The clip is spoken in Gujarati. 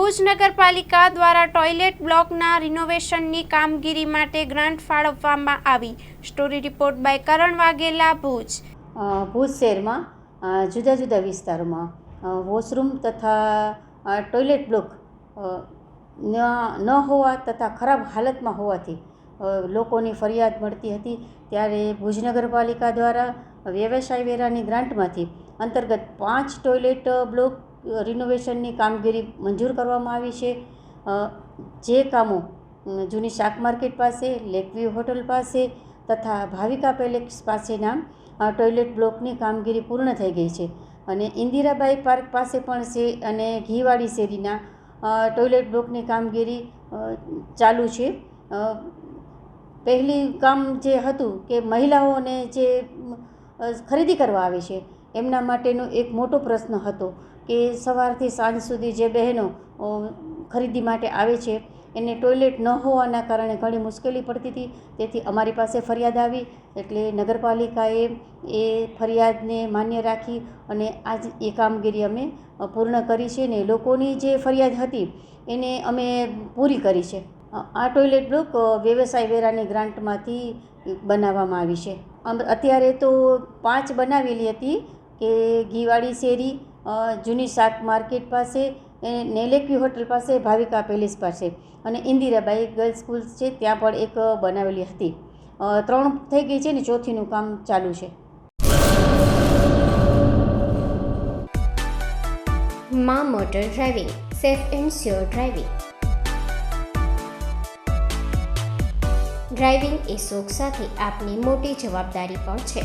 ભુજ નગરપાલિકા દ્વારા ટોયલેટ બ્લોકના રિનોવેશનની કામગીરી માટે ગ્રાન્ટ ફાળવવામાં આવી. Story report by Karan Vaghela, Bhuj. Bhuj શહેરમાં જુદા જુદા વિસ્તારોમાં વોશરૂમ તથા ટોયલેટ બ્લોક ન હોવા તથા ખરાબ હાલતમાં હોવાથી લોકોની ફરિયાદ મળતી હતી. ત્યારે ભુજ નગરપાલિકા દ્વારા વ્યવસાય વેરાની ગ્રાન્ટમાંથી અંતર્ગત પાંચ ટોયલેટ બ્લોક રિનોવેશનની કામગીરી મંજૂર કરવામાં આવી છે. જે કામો જૂની શાક માર્કેટ પાસે લેકવ્યૂ હોટલ પાસે તથા ભાવિકા પેલેસ પાસેના ટોયલેટ બ્લોકની કામગીરી પૂર્ણ થઈ ગઈ છે. અને ઇન્દિરાબાઈ પાર્ક પાસે પણ છે અને ઘીવાડી શેરીના ટોયલેટ બ્લોકની કામગીરી ચાલુ છે. પહેલી કામ જે હતું કે મહિલાઓને જે ખરીદી કરવા આવે છે. એમના માટેનો એક મોટો પ્રશ્ન હતો કે સવારથી સાંજ સુધી જે બહેનો ખરીદી માટે આવે છે, એને ટોયલેટ ન હોવાના કારણે ઘણી મુશ્કેલી પડતી હતી. તેથી અમારી પાસે ફરિયાદ આવી, એટલે નગરપાલિકાએ એ ફરિયાદને માન્ય રાખી અને આજ એ કામગીરી અમે પૂર્ણ કરી છે ને લોકોની જે ફરિયાદ હતી, એને અમે પૂરી કરી છે. આ ટોયલેટ બ્લોક વ્યવસાય વેરાની ગ્રાન્ટમાંથી બનાવવામાં આવી છે. અત્યારે તો પાંચ બનાવેલી હતી કે ઘીવાળી શેરી જૂની શાક માર્કેટ પાસે નેલેકવી હોટલ પાસે ભાવિકા પેલેસ પાસે. અને ઇન્દિરાબાઈ ગર્લ્સ સ્કૂલ છે, ત્યાં પણ એક બનાવેલી હતી. ત્રણ થઈ ગઈ છે ને, ચોથીનું કામ ચાલુ છે. Maa motor driving, safe and sure driving. Driving એ શોખ સાથે આપની મોટી જવાબદારી પણ છે.